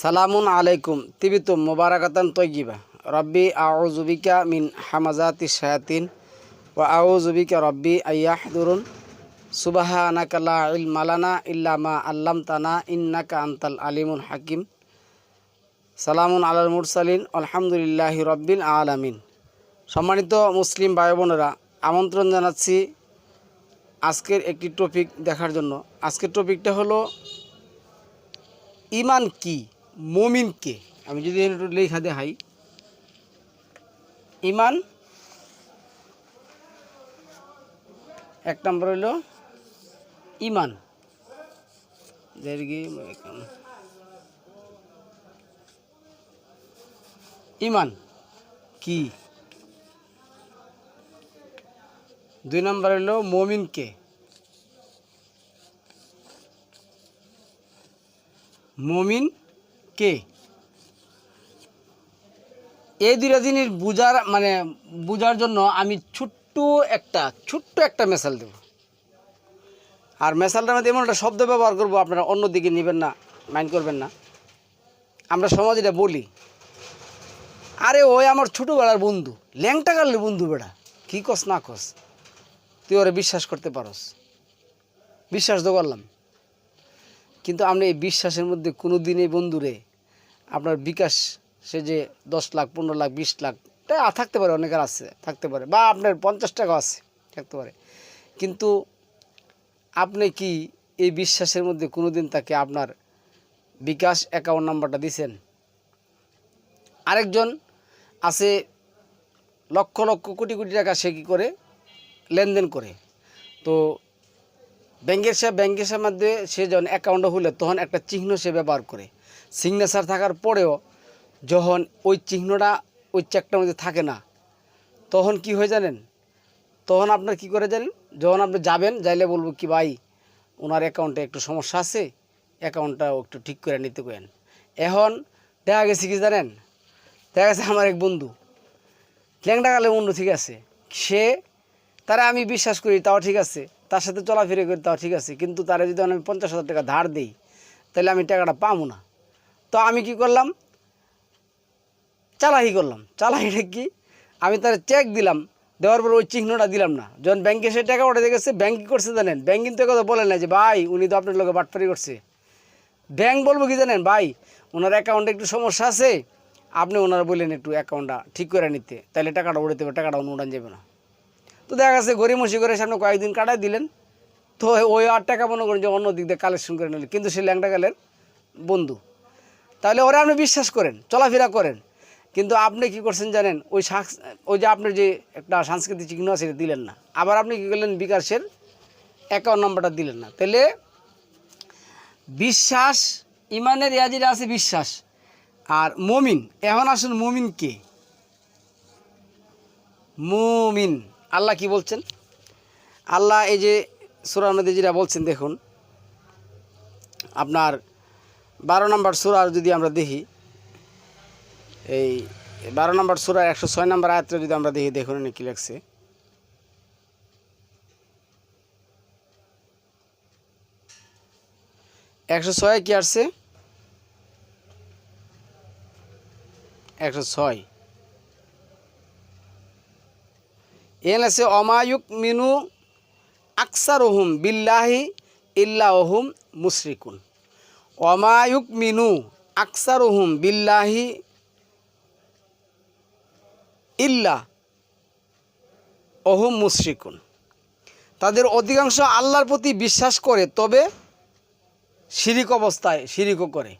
সালামুন আলাইকুম। তিবিতুম মুবারাকাতান তৈগিবা রব্বি আউজুবিকা মিন হামাজাতি শায়াতিন ওয়া আউজুবিকা রব্বি আয়াহদুরুন সুবাহানাকা লা ইলমা লানা ইল্লা মা আল্লামতানা ইন্নাকা আনতাল আলিমুল হাকিম। সালামুন আলাল মুরসালিন, আলহামদুলিল্লাহি রব্বিল আলামিন। সম্মানিত মুসলিম ভাই বোনেরা আমন্ত্রণ জানাচ্ছি আজকের একটি টপিক দেখার জন্য। আজকের টপিকটা হলো ইমান কি? মমিন কে আমি যদি একটু লেখা দেখাই, ইমান, এক নম্বর হইল ইমান। ইমান কি? দুই নম্বর হইল মমিন কে মমিন কে? এই দুইটা জিনিস বুঝার মানে বুঝার জন্য আমি ছোট্ট একটা ছোট্ট একটা মেসাল দেব। আর মেসালটার মধ্যে এমন একটা শব্দ ব্যবহার করব, আপনারা অন্য দিকে নেবেন না মাইন্ড করবেন না। আমরা সমাজ এটা বলি। আরে ওই আমার ছোটোবেলার বন্ধু, ল্যাংটা কালের বন্ধু বেটা, কী কস না কস, তুই ওরে বিশ্বাস করতে পারস। বিশ্বাস তো করলাম। কিন্তু আমরা এই বিশ্বাসের মধ্যে কোনো দিনই বন্ধুরে আপনার বিকাশ, সে যে দশ লাখ, পনেরো লাখ, বিশ লাখ, তা থাকতে পারে, অনেকের আছে, থাকতে পারে, বা আপনার পঞ্চাশ টাকা আছে, থাকতে পারে। কিন্তু আপনি কি এই বিশ্বাসের মধ্যে কোনো দিন তাকে আপনার বিকাশ অ্যাকাউন্ট নাম্বারটা দিছেন? আরেকজন আছে, লক্ষ লক্ষ কোটি কোটি টাকা সে কী করে? লেনদেন করে। তো ব্যাংকের সে, ব্যাংকের মধ্যে সে যখন অ্যাকাউন্ট হলে তখন একটা চিহ্ন সে ব্যবহার করে। সিগনেচার থাকার পরেও যখন ওই চিহ্নটা ওই চেকটার মধ্যে থাকে না, তখন কি হয়ে জানেন? তখন আপনার কি করে জানেন? যখন আপনি যাবেন, যাইলে বলব কি, ভাই, ওনার অ্যাকাউন্টে একটু সমস্যা আছে অ্যাকাউন্টটা একটু ঠিক করে নিতে করেন। এখন দেখা গেছে কি জানেন? দেখা গেছে আমার এক বন্ধু ল্যাংটা কালে বন্ধু, ঠিক আছে? সে, তারা আমি বিশ্বাস করি, তাও ঠিক আছে। তার সাথে চলাফেরা করি, তাও ঠিক আছে। কিন্তু তারা যদি আমি পঞ্চাশ হাজার টাকা ধার দিই, তাহলে আমি টাকাটা পাবো না। তো আমি কি করলাম? চালাহি করলাম। চালাহিটা কি? আমি তার চেক দিলাম। দেওয়ার পর ওই চিহ্নটা দিলাম না। যখন ব্যাংকে সে টাকা উঠে গেছে ব্যাংক কি করছে জানেন? ব্যাংক কিন্তু কথা বলে না যে, ভাই, উনি তো আপনার লোকে বাটপারি করছে। ব্যাংক বলব কি জানেন? ভাই, ওনার অ্যাকাউন্টে একটু সমস্যা আছে। আপনি ওনারা বললেন একটু অ্যাকাউন্টটা ঠিক করে নিতে। তাহলে টাকাটা উড়ে দেবে, টাকাটা উড়ান যাবে না। তো দেখা গেছে গরিমসি করে সামনে কয়েকদিন কাটাই দিলেন। তো ওই আর টাকা মনে করেন যে অন্য দিক দিয়ে কালেকশন করে নিলেন। কিন্তু সে ল্যাংটা গেলেন বন্ধু। তাহলে ওরা আপনি বিশ্বাস করেন, চলাফেরা করেন। কিন্তু আপনি কি করছেন জানেন, ওই ওই যে আপনার যে একটা সাংস্কৃতিক চিহ্ন সেটা দিলেন না। আবার আপনি কী করলেন, বিকাশের অ্যাকাউন্ট নম্বরটা দিলেন না। তাহলে বিশ্বাস, ইমানের ইয়াজিরা আছে বিশ্বাস। আর মমিন, এখন আসুন মমিন কে? মুমিন, আল্লাহ কি বলছেন? আল্লাহ এই যে মধ্যে যেটা বলছেন, দেখুন, আপনার বারো নম্বর সুরার যদি আমরা দেখি, এই বারো নম্বর সুরার একশো ছয় নম্বর আয়াতটা যদি আমরা দেখি, দেখুন কি লাগছে একশো ছয় কি আসছে? একশো ছয়। এন আছে অমায়ুক মিনু আকসার ওহুম বিল্লাহি ইল্লা ওহুম মুশরিকুন। অমায়ুক মিনু আকসার ওহুম বিল্লাহি ইল্লা ওহুম মুশরিকুন। তাদের অধিকাংশ আল্লাহর প্রতি বিশ্বাস করে, তবে শিরিক অবস্থায় শিরিকও করে।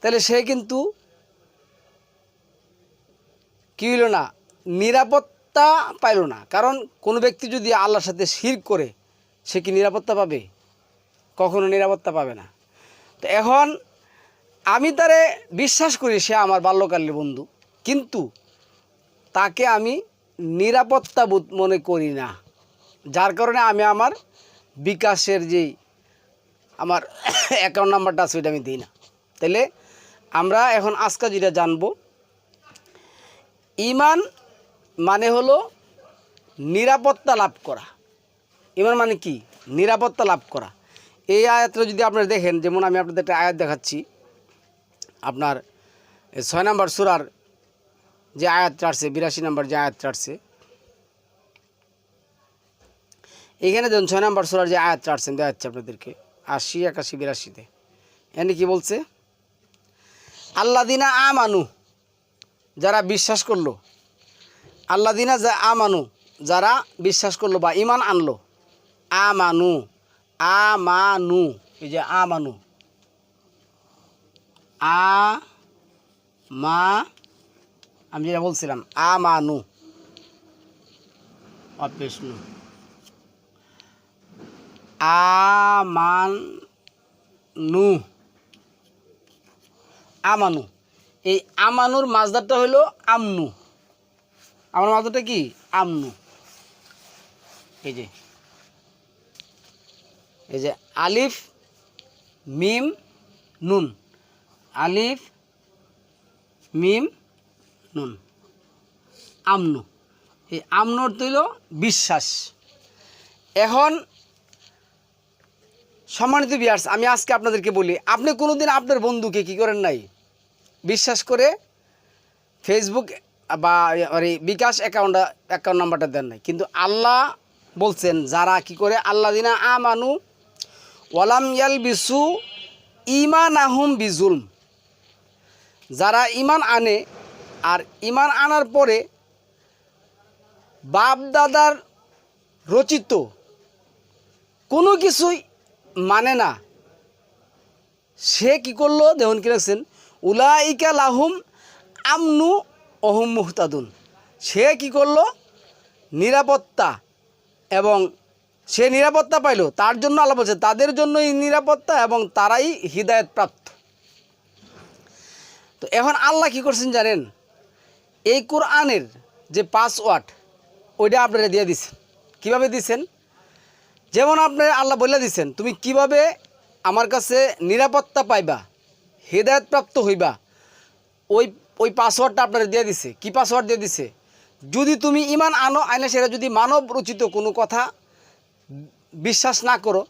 তাহলে সে কিন্তু কী হইল না, নিরাপত্তা পাইল না। কারণ কোনো ব্যক্তি যদি আল্লাহর সাথে শির করে, সে কি নিরাপত্তা পাবে? কখনো নিরাপত্তা পাবে না। তো এখন আমি তারে বিশ্বাস করি সে আমার বাল্যকালের বন্ধু। কিন্তু তাকে আমি নিরাপত্তা বোধ মনে করি না। যার কারণে আমি আমার বিকাশের যেই আমার অ্যাকাউন্ট নাম্বারটা আছে ওইটা আমি দিই না। তাহলে আমরা এখন আজকে যেটা জানব, ইমান মানে হলো নিরাপত্তা লাভ করা। ইমান মানে কি? নিরাপত্তা লাভ করা। এই আয়াতটা যদি আপনারা দেখেন, যেমন আমি আপনাদের একটা আয়াত দেখাচ্ছি, আপনার ছয় নম্বর সুরার যে আয়াত চাটছে বিরাশি নম্বর যে আয়াত চাটছে এখানে দেখুন ছয় নম্বর সুরার যে আয়াত চাটছেন দেখা যাচ্ছে আপনাদেরকে, আশি, একাশি, বিরাশিতে। এনে কি বলছে? আল্লা দিনা আমানু, যারা বিশ্বাস করল আল্লা দিনা যা আমানু, যারা বিশ্বাস করল বা ইমান আনলো, আমানু। আমানু এই যে আমানু আ মা আমি যেটা বলছিলাম আমানু অপেশনু আমানু আমানু এই আমানুর মাজদারটা হলো আমনু আমার মাজদারটা কি? আমনু এই যে এই যে আলিফ, মিম, নুন। আলিফ, মিম, নুন। আমনু। এই আমনুর তৈল বিশ্বাস। এখন সম্মানিত বিয়ার্স আমি আজকে আপনাদেরকে বলি, আপনি কোনোদিন আপনার বন্ধুকে কি করেন নাই? বিশ্বাস করে ফেসবুক বা বিকাশ অ্যাকাউন্ট অ্যাকাউন্ট নাম্বারটা দেন নাই। কিন্তু আল্লাহ বলছেন, যারা কি করে? আল্লাহ দিনা আমানু ওয়ালাম ইয়াল বিসু ইমান আহুম বিজুলম। যারা ইমান আনে আর ইমান আনার পরে বাপ দাদার রচিত কোনো কিছুই মানে না। সে কি করল দেখুন কি রাখছেন উলাইকা লাহুম আমনু অহুম মুহতাদুন। সে কি করল? নিরাপত্তা এবং সে নিরাপত্তা পাইলো, তার জন্য আল্লাহ বলছে, তাদের জন্যই নিরাপত্তা এবং তারাই হৃদায়ত প্রাপ্ত তো এখন আল্লাহ কি করছেন জানেন? এই কোরআনের যে পাসওয়ার্ড, ওইটা আপনারা দিয়ে দিচ্ছেন। কীভাবে দিছেন যেমন আপনি আল্লাহ বলে দিছেন তুমি কীভাবে আমার কাছে নিরাপত্তা পাইবা হেদায়ত প্রাপ্ত হইবা, ওই ওই পাসওয়ার্ডটা আপনারা দিয়ে দিছে। কি পাসওয়ার্ড দিয়ে দিছে? যদি তুমি ইমান আনো আইনে সেটা যদি মানব রচিত কোনো কথা বিশ্বাস না করো,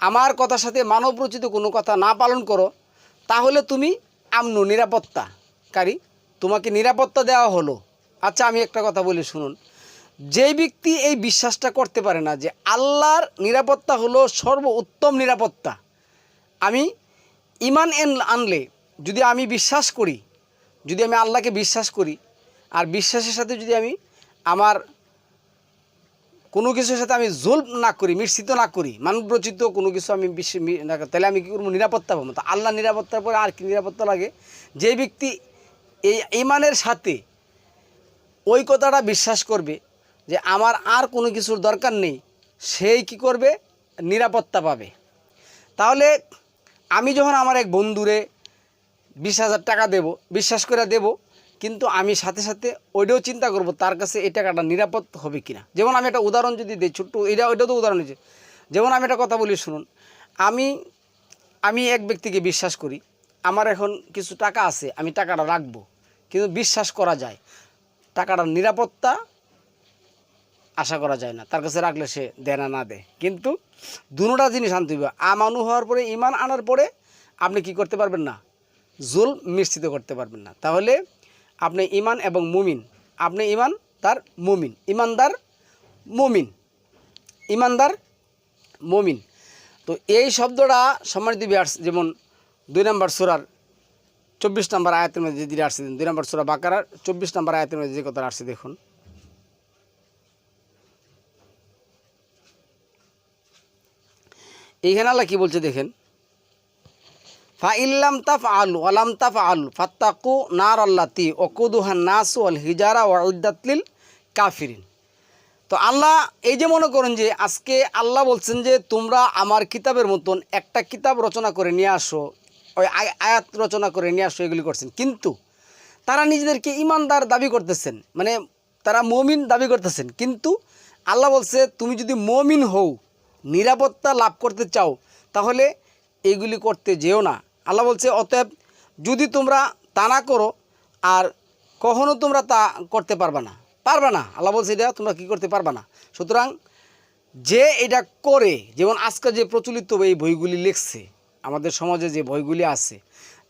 আমার কথার সাথে মানব রচিত কোনো কথা না পালন করো, তাহলে তুমি আমনু নিরাপত্তাকারী তোমাকে নিরাপত্তা দেওয়া হলো। আচ্ছা আমি একটা কথা বলি, শুনুন। যেই ব্যক্তি এই বিশ্বাসটা করতে পারে না যে আল্লাহর নিরাপত্তা হলো সর্ব উত্তম নিরাপত্তা, আমি ইমান এন আনলে, যদি আমি বিশ্বাস করি, যদি আমি আল্লাহকে বিশ্বাস করি, আর বিশ্বাসের সাথে যদি আমি আমার কোনো কিছুর সাথে আমি জোল না করি, মিশ্রিত না করি, মানবরচিত কোনো কিছু আমি তাহলে আমি কী করব? নিরাপত্তা পাবো। তো আল্লাহ নিরাপত্তার পরে আর কি নিরাপত্তা লাগে? যে ব্যক্তি এই ইমানের সাথে ওই কথাটা বিশ্বাস করবে যে আমার আর কোনো কিছুর দরকার নেই, সেই কি করবে? নিরাপত্তা পাবে। তাহলে আমি যখন আমার এক বন্ধুরে বিশ হাজার টাকা দেব, বিশ্বাস করে দেব কিন্তু আমি সাথে সাথে ওইটাও চিন্তা করব, তার কাছে এই টাকাটা নিরাপদ হবে কিনা। যেমন আমি একটা উদাহরণ যদি দিই, ছোট্ট, এটা ওইটাও তো উদাহরণ হয়েছে। যেমন আমি একটা কথা বলি, শুনুন। আমি আমি এক ব্যক্তিকে বিশ্বাস করি, আমার এখন কিছু টাকা আছে, আমি টাকাটা রাখব। কিন্তু বিশ্বাস করা যায় টাকাটার নিরাপত্তা আশা করা যায় না। তার কাছে রাখলে সে দেয় না না দেয়। কিন্তু দুটা জিনিস আনতে হবে। আমানু হওয়ার পরে, ইমান আনার পরে আপনি কি করতে পারবেন না? জুল মিশ্রিত করতে পারবেন না। তাহলে আপনি ইমান এবং মুমিন। আপনি ইমান তার মুমিন। ইমানদার মুমিন। ইমানদার মুমিন। তো এই শব্দটা সম্মানিত বিয়ার্স যেমন দুই নম্বর সুরার চব্বিশ নম্বর আয়াতের মধ্যে যদি আসছে, দুই নম্বর সুরা বাকারার চব্বিশ নম্বর আয়াতের মধ্যে যে কথা আসছে দেখুন। এইখানে আল্লাহ কী বলছে দেখেন? ফা ইল্লাম তাফ আলু আলাম তাফ আলু ফাত্তাকু নার আল্লাতি ওকুদুহান নাসু আল হিজারা ওয়াউদ্দাতলিল কাফিরিন। তো আল্লাহ এই যে মনে করেন যে আজকে আল্লাহ বলছেন যে তোমরা আমার কিতাবের মতন একটা কিতাব রচনা করে নিয়ে আসো, ওই আয়- আয়াত রচনা করে নিয়ে আসো, এগুলি করছেন। কিন্তু তারা নিজেদেরকে ইমানদার দাবি করতেছেন মানে তারা মমিন দাবি করতেছেন। কিন্তু আল্লাহ বলছে, তুমি যদি মমিন হও, নিরাপত্তা লাভ করতে চাও, তাহলে এইগুলি করতে যেও না। আল্লাহ বলছে, অতএব যদি তোমরা তা না করো, আর কখনো তোমরা তা করতে পারবে না। পারবে না। আল্লাহ বলছে, এটা তোমরা কী করতে পারবে না। সুতরাং যে এটা করে, যেমন আজকে যে প্রচলিত এই বইগুলি লিখছে, আমাদের সমাজে যে বইগুলি আছে,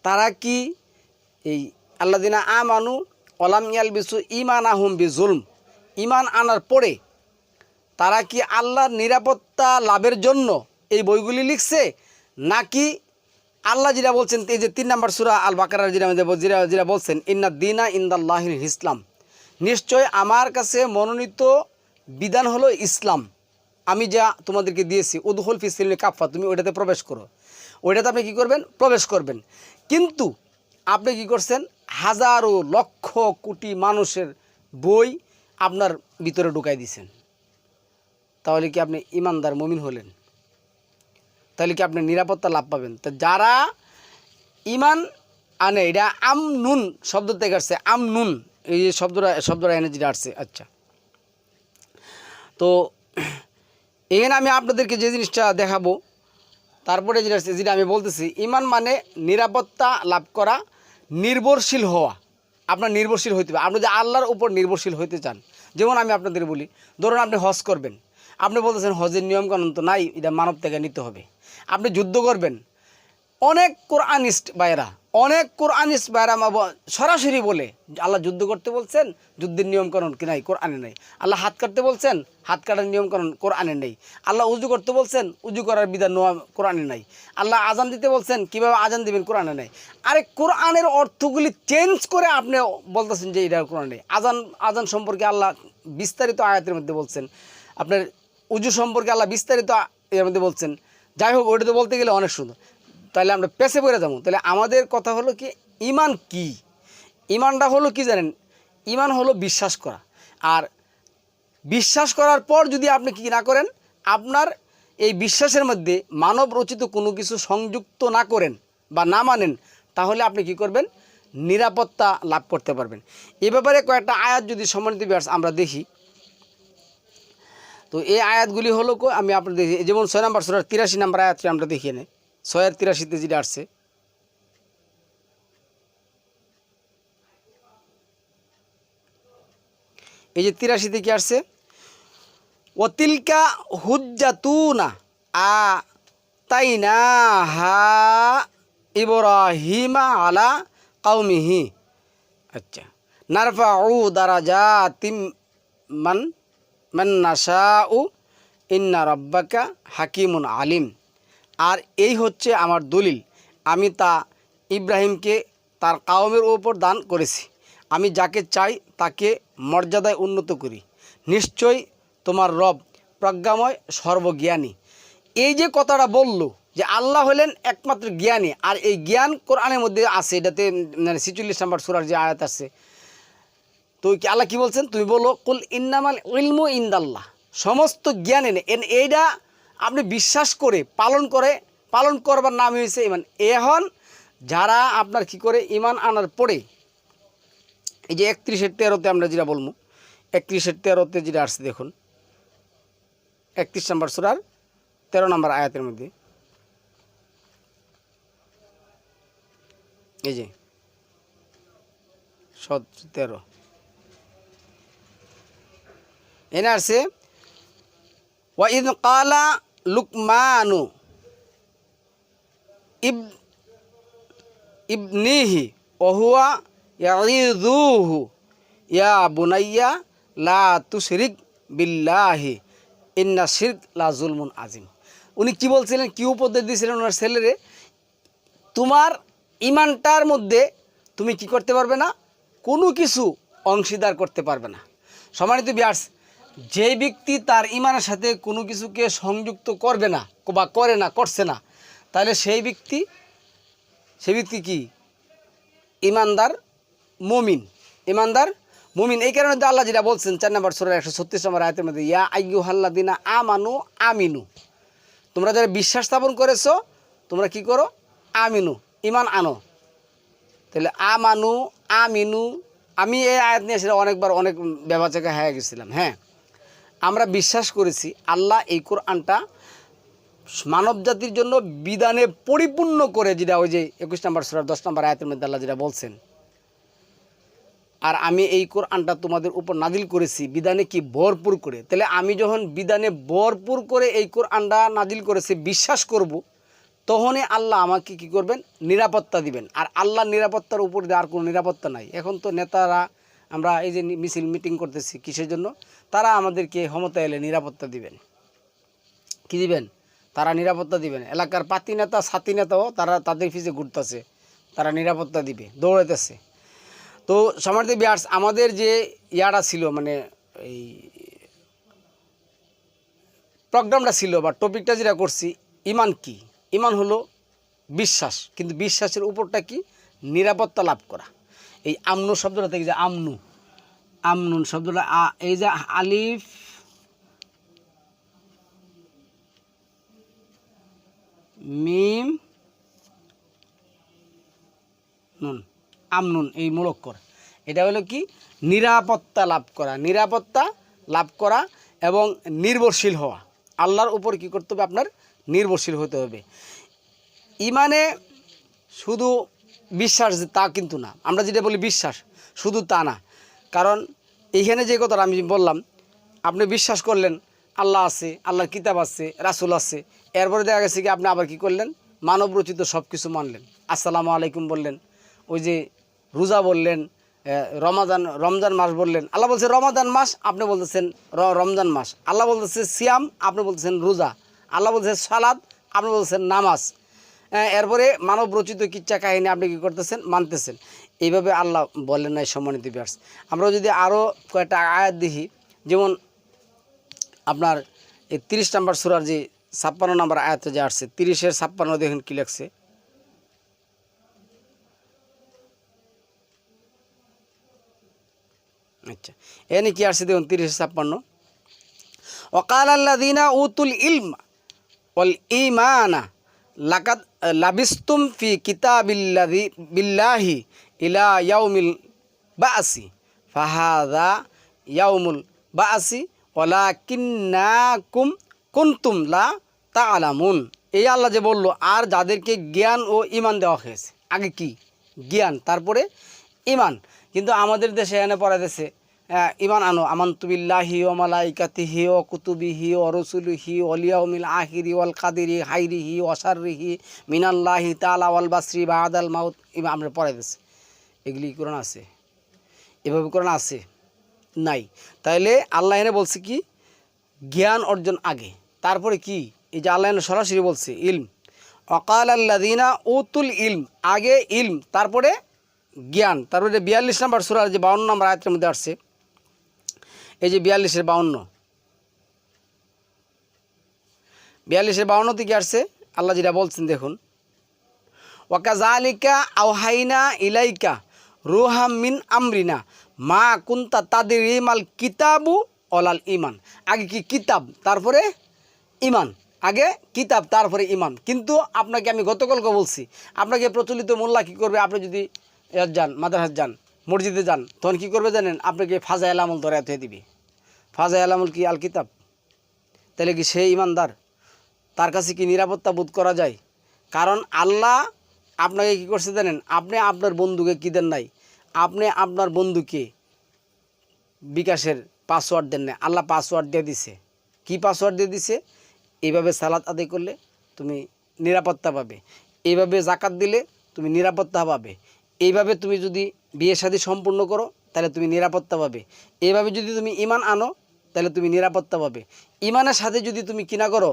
তারা কি এই আল্লাহ দিনা আমানু অলাম ইয়াল বিসু ইমান আহম বি জুলম ইমান আনার পরে তারা কি আল্লাহর নিরাপত্তা লাভের জন্য এই বইগুলি লিখছে? নাকি আল্লাহ যেটা বলছেন, এই যে তিন নম্বর সুরা আল বাকারার যেটা যেটা বলছেন, ইন্না দিনা ইন্দাল্লাহিল ইসলাম। নিশ্চয় আমার কাছে মনোনীত বিধান হলো ইসলাম। আমি যা তোমাদেরকে দিয়েছি উদহুল ফিসিল কাফা তুমি ওইটাতে প্রবেশ করো। ওইটাতে আপনি কী করবেন? প্রবেশ করবেন। কিন্তু আপনি কি করছেন? হাজারো লক্ষ কোটি মানুষের বই আপনার ভিতরে ঢুকাই দিছেন। তাহলে কি আপনি ইমানদার মমিন হলেন? তাহলে কি আপনি নিরাপত্তা লাভ পাবেন? তো যারা ইমান আনে এটা আম নুন শব্দ থেকে আসছে আম নুন। এই যে শব্দটা শব্দটা এনে যেটা আসছে। আচ্ছা। তো এখানে আমি আপনাদেরকে যে জিনিসটা দেখাবো তারপরে যেটা আসছে, যেটা আমি বলতেছি ইমান মানে নিরাপত্তা লাভ করা নির্ভরশীল হওয়া। আপনার নির্ভরশীল হইতে হবে। আপনি যে আল্লাহর উপর নির্ভরশীল হইতে চান যেমন আমি আপনাদের বলি ধরুন আপনি হজ করবেন। আপনি বলতেছেন হজের নিয়মকানুন তো নাই এটা মানব থেকে নিতে হবে। আপনি যুদ্ধ করবেন। অনেক কোরআনিস্ট বাইরা অনেক কোরআনিস্ট বাইরা মা সরাসরি বলে, আল্লাহ যুদ্ধ করতে বলছেন, যুদ্ধের নিয়মকানুন কি নাই? কোরআনে নেই। আল্লাহ হাত কাটতে বলছেন, হাত কাটার নিয়মকানুন কোরআনে নেই। আল্লাহ উজু করতে বলছেন, উজু করার বিধান নোয়া কোরআনে নাই। আল্লাহ আজান দিতে বলছেন, কীভাবে আজান দিবেন কোরআনে নেই। আরে কোরআনের অর্থগুলি চেঞ্জ করে আপনি বলতেছেন যে এটা কোরআন নেই। আজান আজান সম্পর্কে আল্লাহ বিস্তারিত আয়াতের মধ্যে বলছেন। আপনার উজু সম্পর্কে আল্লাহ বিস্তারিত এর মধ্যে বলছেন। যাই হোক ওটা তো বলতে গেলে অনেক সুন্দর। তাহলে আমরা পেছে পড়ে যাব। তাহলে আমাদের কথা হলো কি, ইমান কি? ইমানটা হলো কি জানেন? ইমান হলো বিশ্বাস করা। আর বিশ্বাস করার পর যদি আপনি কি না করেন, আপনার এই বিশ্বাসের মধ্যে মানব রচিত কোনো কিছু সংযুক্ত না করেন বা না মানেন, তাহলে আপনি কি করবেন? নিরাপত্তা লাভ করতে পারবেন। এ ব্যাপারে কয়েকটা আয়াত যদি সম্মানিত আমরা দেখি তো এই আয়াতগুলি হলো আমি আপনার দেখি যেমন ছয় নম্বর সুরার তিরাশি নম্বর আয়াতটি আমরা দেখিয়ে নেই। ছয়ের তিরাশিতে যেটা আসছে। এই যে তিরাশিতে কি আসছে? অতিলকা হুজ্জাতুনা আ তাই না হা ইব্রাহিমা আলা কাউমিহি আচ্ছা। নারফা উ দ্বারা যা তিম মান মান নাশাউ ইন্না রব্বাকা হাকিমুন আলিম। আর এই হচ্ছে আমার দলিল। আমি তা ইব্রাহিমকে তার কাউমের ওপর দান করেছি। আমি যাকে চাই তাকে মর্যাদায় উন্নত করি। নিশ্চয় তোমার রব প্রজ্ঞাময়, সর্বজ্ঞানী। এই যে কথাটা বলল যে আল্লাহ হলেন একমাত্র জ্ঞানী, আর এই জ্ঞান কোরআনের মধ্যে আছে। এটাতে মানে ছিচল্লিশ নম্বর সুরার যে আয়াত আছে তো কি আল্লাহ কি বলছেন? তুমি বলো, কুল ইন্নামাল ইলমু ইন্দাল্লাহ। সমস্ত জ্ঞান এনে, এন এইটা আপনি বিশ্বাস করে পালন করে, পালন করবার নাম হয়েছে ইমান। এখন যারা আপনার কি করে, ইমান আনার পরে, এই যে একত্রিশের তেরোতে আমরা যেটা বলব, একত্রিশের তেরোতে যেটা আসছে দেখুন, একত্রিশ নম্বর সুরার তেরো নম্বর আয়াতের মধ্যে। এই যে তেরো এনে আসছে ওয়াইদ কালা লুকমানু ইব, ইবনিহি ওহুয়া ইয়াইদুহু ইয়া বুনাইয়া, লা তুশরিক বিল্লাহি, ইন্না শিরক লা জুলমুন আজিম উনি কি বলছিলেন, কি উপদেশ দিয়েছিলেন ওনার ছেলেরে? তোমার ইমানটার মধ্যে তুমি কি করতে পারবে না? কোনো কিছু অংশীদার করতে পারবে না। সম্মানিত বিয়ার্স যে ব্যক্তি তার ইমানের সাথে কোনো কিছুকে সংযুক্ত করবে না, বা করে না, করছে না, তাহলে সেই ব্যক্তি সেই ব্যক্তি কি? ইমানদার মমিন। ইমানদার মুমিন। এই কারণে তো আল্লাহ যেটা বলছেন, চার নম্বর সুরের একশো ছত্রিশ নম্বর আয়তের মধ্যে, ইয়া আইয়ু হাল্লা দিনা আমানু আমিনু। তোমরা যারা বিশ্বাস স্থাপন করেছ, তোমরা কি করো? আমিনু, ইমান আনো। তাহলে আমানু আমিনু, আমি এই আয়াত নিয়ে সেটা অনেকবার অনেক জায়গায় হয়ে গেছিলাম হ্যাঁ। আমরা বিশ্বাস করেছি আল্লাহ এই কোরআনটা মানব জাতির জন্য বিধানে পরিপূর্ণ করে যেটা ওই যে একুশ নম্বর সুরার দশ নম্বর আয়াতের মধ্যে আল্লাহ যেটা বলছেন। আর আমি এই কোরআনটা তোমাদের উপর নাজিল করেছি, বিধানে কি ভরপুর করে? তাহলে আমি যখন বিধানে ভরপুর করে এই কোরআনটা নাজিল করেছি, বিশ্বাস করব, তখনই আল্লাহ আমাকে কি করবেন? নিরাপত্তা দিবেন। আর আল্লাহ নিরাপত্তার উপর আর কোনো নিরাপত্তা নাই। এখন তো নেতারা আমরা এই যে মিছিল মিটিং করতেছি কিসের জন্য? তারা আমাদেরকে ক্ষমতা এলে নিরাপত্তা দিবেন। কি দিবেন? তারা নিরাপত্তা দিবেন। এলাকার পাতি নেতা সাথী নেতাও তারা তাদের পিছে ঘুরতেছে। তারা নিরাপত্তা দিবে, দৌড়াইতেছে। তো সমার্থী বিয়ার্স, আমাদের যে ইয়াটা ছিল মানে এই প্রোগ্রামটা ছিল বা টপিকটা যেটা করছি, ইমান কি? ইমান হলো বিশ্বাস। কিন্তু বিশ্বাসের উপরটা কি? নিরাপত্তা লাভ করা। এই আমনু শব্দটা থেকে যে আমনু। আমনুন শব্দটা এই যে আলিফ। মিম। নুন, আমনুন, এই মোলক্কর এটা হলো কি? নিরাপত্তা লাভ করা, নিরাপত্তা লাভ করা এবং নির্ভরশীল হওয়া। আল্লাহর উপর কি করতে হবে? আপনার নির্ভরশীল হতে হবে। ইমানে শুধু বিশ্বাস তা কিন্তু না। আমরা যেটা বলি বিশ্বাস, শুধু তা না। কারণ এইখানে যে কথাটা আমি বললাম, আপনি বিশ্বাস করলেন, আল্লাহ আছে, আল্লাহর কিতাব আছে, রাসুল আছে। এরপরে দেখা গেছে কি আপনি আবার কি করলেন? মানব রচিত সব কিছু মানলেন। আসসালামু আলাইকুম বললেন, ওই যে রোজা বললেন রমাদান, রমজান মাস বললেন। আল্লাহ বলছে রমাদান মাস, আপনি বলতেছেন রমজান মাস। আল্লাহ বলতেছে সিয়াম, আপনি বলতেছেন রোজা। আল্লাহ বলছে সালাদ, আপনি বলতেছেন নামাজ। এরপরে মানব রচিত কিচ্ছা কাহিনী আপনি কী করতেছেন? মানতেছেন। এইভাবে আল্লাহ বলেন নাই সম্মানিত ব্যাস আমরা যদি আরও কয়েকটা আয়াত দেখি, যেমন আপনার এই তিরিশ নাম্বার সুরার যে ছাপ্পান্ন নাম্বার আয়াতে যে আসছে, তিরিশের ছাপ্পান্ন দেখুন কী লেখছে? আচ্ছা এনে কি আসছে দেখুন, তিরিশ ছাপ্পান্ন। ওকাল আল্লাদিনা উতুল ইলম ওল ইমানা লাকাদ লাবিস্তুম ফি কিতাবিল্লাহি বিল্লাহি ইলা ইয়াউমিল বাসি। ফাহাদা ইয়াউমুল বাসি ওলা কিন্নাকুম কুন্তুম লা তালামুন। এই আল্লাহ যে বলল আর যাদেরকে জ্ঞান ও ইমান দেওয়া হয়েছে আগে কি? জ্ঞান তারপরে ইমান কিন্তু আমাদের দেশে এনে আহ, ইমান আনো আমান্তুবিল্লাহি ও মালাইকাতিহি ও কুতুবিহি ও রসুলিহি অলিয়াউমিল আহিরি ওয়াল কাদিরি হাইরিহি ওয়াসারিহি মিনাল্লাহি তালা ওয়াল বাসরি বা আদাল মাউত। ইমা, আমরা পড়াইতেছে এগুলি কোরআন আছে। এভাবে কোরআন আছে? নাই। তাইলে আল্লাহ এনে বলছে কি? জ্ঞান অর্জন আগে। তারপরে কি? এই যে আল্লাহ সরাসরি বলছে, ইলম। অকাল আল্লাদিনা উতুল ইলম, আগে ইলম, তারপরে জ্ঞান। তারপরে বিয়াল্লিশ নাম্বার সুরার যে বাউন্ন নাম্বার আয়াতের মধ্যে আসছে এই যে বিয়াল্লিশের বাউন্ন। বিয়াল্লিশের বাউন্নতে থেকে আসছে, আল্লাহ যেটা বলছেন দেখুন। ওয়াকাজালিকা আওহাইনা ইলাইকা রুহাম মিন আমরিনা মা কুন্তা তাদের ইমাল কিতাবু অলাল ইমান আগে কি কিতাব, তারপরে ইমান আগে কিতাব, তারপরে ইমান কিন্তু আপনাকে আমি গতকালকে বলছি, আপনাকে প্রচলিত মোল্লা কী করবে? আপনি যদি যান মাদ্রাসার যান মসজিদে যান, তখন কী করবে জানেন? আপনাকে ফাজা এলামল ধরে হয়ে দিবে। ফাজা এলামল কি আল কিতাব? তাহলে কি সে ইমানদার? তার কাছে কি নিরাপত্তা বোধ করা যায়? কারণ আল্লাহ আপনাকে কি করছে জানেন? আপনি আপনার বন্ধুকে কী দেন নাই? আপনি আপনার বন্ধুকে বিকাশের পাসওয়ার্ড দেন নাই। আল্লাহ পাসওয়ার্ড দিয়ে দিছে। কি পাসওয়ার্ড দিয়ে দিছে? এইভাবে সালাদ আদায় করলে তুমি নিরাপত্তা পাবে। এইভাবে জাকাত দিলে তুমি নিরাপত্তা পাবে। এইভাবে তুমি যদি বিয়ে শাদী সম্পূর্ণ করো, তাহলে তুমি নিরাপত্তা পাবে। এইভাবে যদি তুমি ইমান আনো, তাহলে তুমি নিরাপত্তা পাবে। ইমানের সাথে যদি তুমি কিনা করো,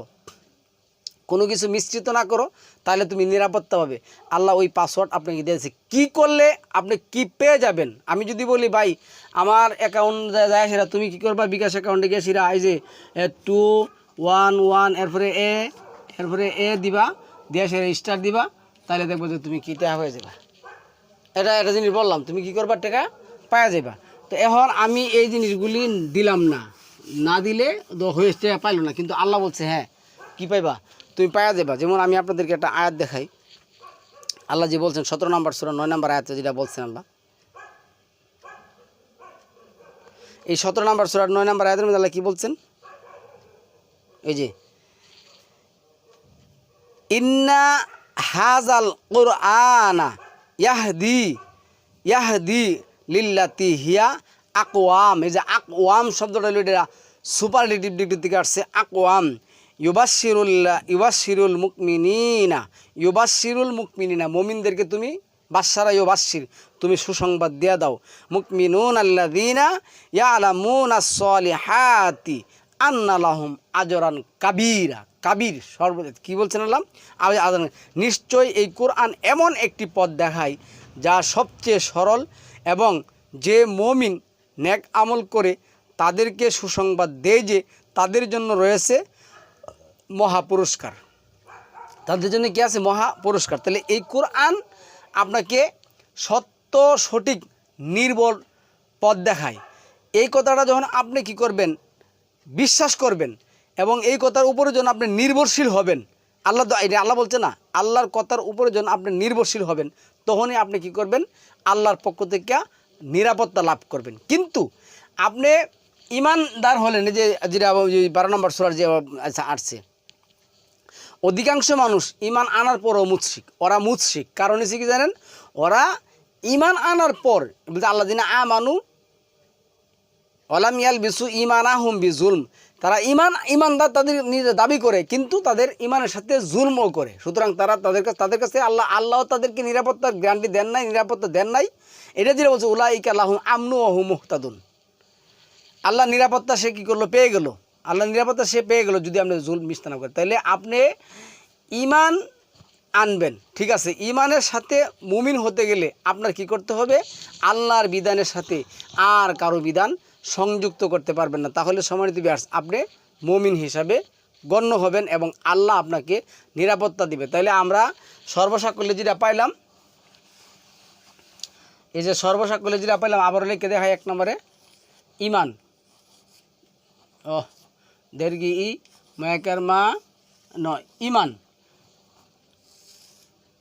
কোনো কিছু মিশ্রিত না করো, তাহলে তুমি নিরাপত্তা পাবে। আল্লাহ ওই পাসওয়ার্ড আপনাকে দিয়েছে। কি করলে আপনি কি পেয়ে যাবেন? আমি যদি বলি, ভাই, আমার অ্যাকাউন্ট যায় সেটা তুমি কি করবা? বিকাশ অ্যাকাউন্টে গিয়ে সেটা এই যে টু ওয়ান ওয়ান এরপরে এ এরপরে এ দিবা, দিয়ে সেরা স্টার দিবা, তাহলে দেখব যে তুমি কী টাকা হয়ে যাবা। এটা একটা জিনিস বললাম, তুমি কি করবা টাকা? পাওয়া যাবা তো এখন আমি এই জিনিসগুলি দিলাম না। না দিলে তো হয়েছে পাইলো না। কিন্তু আল্লাহ বলছে হ্যাঁ কি পাইবা? তুমি পাওয়া যাবা যেমন আমি আপনাদেরকে একটা আয়াত দেখাই। আল্লাহ যে বলছেন, সতেরো নম্বর সুরা, নয় নম্বর আয়াতে যেটা বলছেন আল্লাহ। এই সতেরো নম্বর সুরার নয় নম্বর আয়াতের মধ্যে আল্লাহ কি বলছেন? এই যে, ইন্না হাজাল কোরআনা ইয়াহদি ইয়াহদি লিল্লাতি হিয়া আকওয়াম। এই যে আকওয়াম শব্দটা হলো এটা সুপারলেটিভ ডিগ্রি থেকে আসছে, আকওয়াম। ইউবাসিরুল্লাহ ইউবাসিরুল মুকমিনিনা ইউবাসিরুল মুকমিনিনা। মমিনদেরকে তুমি বাসারা ইউবাসির তুমি সুসংবাদ দিয়া দাও। মুকমিনুন আল্লাদিনা ইয়ালামুন আসলিহাতি আন্নালাহুম আজরান কাবিরা। কাবির সর্বদা কি বলছেন আল্লাহ? আজান নিশ্চয় এই কোরআন এমন একটি পথ দেখায় যা সবচেয়ে সরল এবং যে মমিন নেক আমল করে তাদেরকে সুসংবাদ দেয় যে তাদের জন্য রয়েছে মহা পুরস্কার তাদের জন্য কি আছে? মহা পুরস্কার তাহলে এই কোরআন আপনাকে সত্য, সঠিক, নির্বল পথ দেখায়। এই কথাটা যখন আপনি কি করবেন? বিশ্বাস করবেন এবং এই কথার উপরে যখন আপনি নির্ভরশীল হবেন। আল্লাহ আল্লাহ বলছে না, আল্লাহর কথার উপরে যখন আপনি নির্ভরশীল হবেন, তখনই আপনি কি করবেন? আল্লাহর পক্ষ থেকে নিরাপত্তা লাভ করবেন। কিন্তু আপনি ইমানদার হলেন যে যেটা বারো নম্বর সোলার যে আচ্ছা আসছে। অধিকাংশ মানুষ ইমান আনার পরও মুৎসিক, ওরা মুৎসিক। কারণ হচ্ছে কি জানেন? ওরা ইমান আনার পর, বলতে আল্লাহ দিনা আ মানু অলাম ইয়াল বিসু ইমানা হুম বি জুলম তারা ইমান ইমানদার তাদের নিজে দাবি করে, কিন্তু তাদের ইমানের সাথে জুলমও করে। সুতরাং তারা তাদের কাছে তাদের কাছে আল্লাহ আল্লাহ তাদেরকে নিরাপত্তার গ্যারান্টি দেন নাই, নিরাপত্তা দেন নাই। এটা যেটা বলছে উলা ইকা আল্লাহ আমনু অহু মুহতাদুন। আল্লাহ নিরাপত্তা সে কী করল? পেয়ে গেল। আল্লাহ নিরাপত্তা সে পেয়ে গেল যদি আপনি জুল মিস্তা না তাহলে আপনি ইমান আনবেন, ঠিক আছে? ইমানের সাথে মুমিন হতে গেলে আপনার কি করতে হবে? আল্লাহর বিধানের সাথে। আর কারও বিধান সংযুক্ত করতে পারবেন না। তাহলে সম্মানিত বিয়ার্স আপনি মুমিন হিসাবে গণ্য হবেন এবং আল্লাহ আপনাকে নিরাপত্তা দিবে। তাহলে আমরা সর্বসাকল্যে যেটা পাইলাম, এই যে সর্বসাকল্যে যেটা পাইলাম আবার লিখে দেখায় এক নম্বরে। ইমান ও দেরগি ই, মায়াকার মা নয় ইমান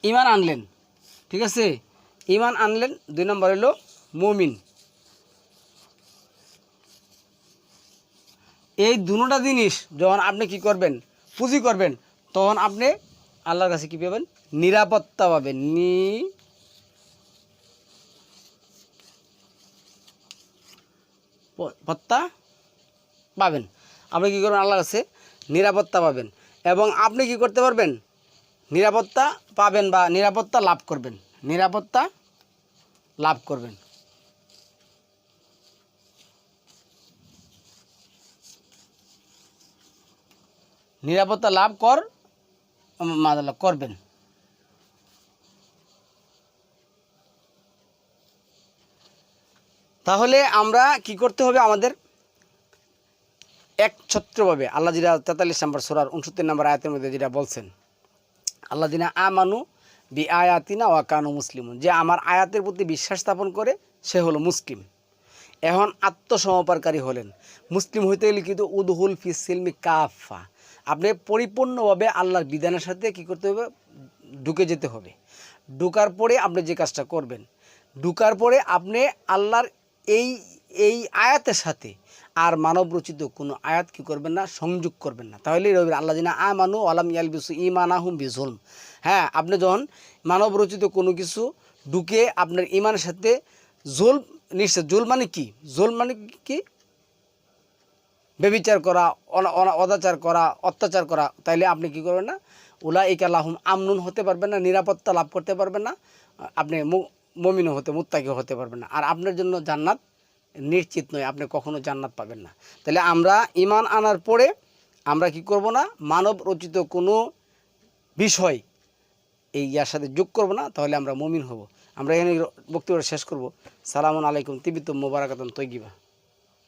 ইমান আনলেন, ঠিক আছে? ইমান আনলেন, দুই নম্বর হলো মুমিন। এই দুটা জিনিস যখন আপনি কি করবেন? পুঁজি করবেন, তখন আপনি আল্লাহর কাছে কি পাবেন? নিরাপত্তা পাবেন। নি পত্তা পাবেন। আপনি কী করবেন? আল্লাহর কাছে নিরাপত্তা পাবেন। এবং আপনি কি করতে পারবেন? নিরাপত্তা পাবেন বা নিরাপত্তা লাভ করবেন। নিরাপত্তা লাভ করবেন। নিরাপত্তা লাভ কর মাদাল্লাহ করবেন। তাহলে আমরা কি করতে হবে? আমাদের একছত্রভাবে আল্লাহ যেটা তেতাল্লিশ নম্বর সোরার উনসত্তর নম্বর আয়াতের মধ্যে যেটা বলছেন, আল্লাহ দিনা আমানু বি আয়াতিনা ও ওয়াকানু মুসলিম যে আমার আয়াতের প্রতি বিশ্বাস স্থাপন করে সে হলো মুসলিম। এখন আত্মসমর্পণকারী হলেন। মুসলিম হইতে গেলে কিন্তু উদহুল ফি সিলমি কাফা আপনি পরিপূর্ণভাবে আল্লাহর বিধানের সাথে কি করতে হবে? ঢুকে যেতে হবে। ঢুকার পরে আপনি যে কাজটা করবেন, ঢুকার পরে আপনি আল্লাহর এই এই আয়াতের সাথে আর মানব রচিত কোনো আয়াত কি করবেন না, সংযোগ করবেন না। তাহলে রবি আল্লাহ দিনা আ মানু আলাম ইয়াল বিসু ইমানাহুম বিজুলম। হ্যাঁ আপনি যখন মানব রচিত কোনো কিছু ঢুকে আপনার ইমানের সাথে জোল নিশ্চয় জোল মানে কি? জোল মানে কি? বেবিচার করা অনাচার করা, অত্যাচার করা, তাইলে আপনি কি করবেন না? উলা ইকালাহুম আমনুন হতে পারবেন না, নিরাপত্তা লাভ করতে পারবেন না, আপনি মু- মমিনও হতে মুত্তাকিও হতে পারবেন না। আর আপনার জন্য জান্নাত নিশ্চিত নয়, আপনি কখনো জান্নাত পাবেন না। তাহলে আমরা ইমান আনার পরে আমরা কি করব না, মানব রচিত কোনো বিষয় এই ইয়ার সাথে যোগ করব না, তাহলে আমরা মমিন হব। আমরা এখানে বক্তব্য শেষ করব। সালামুন আলাইকুম তিবিত মোবারকাতন তৈগিবা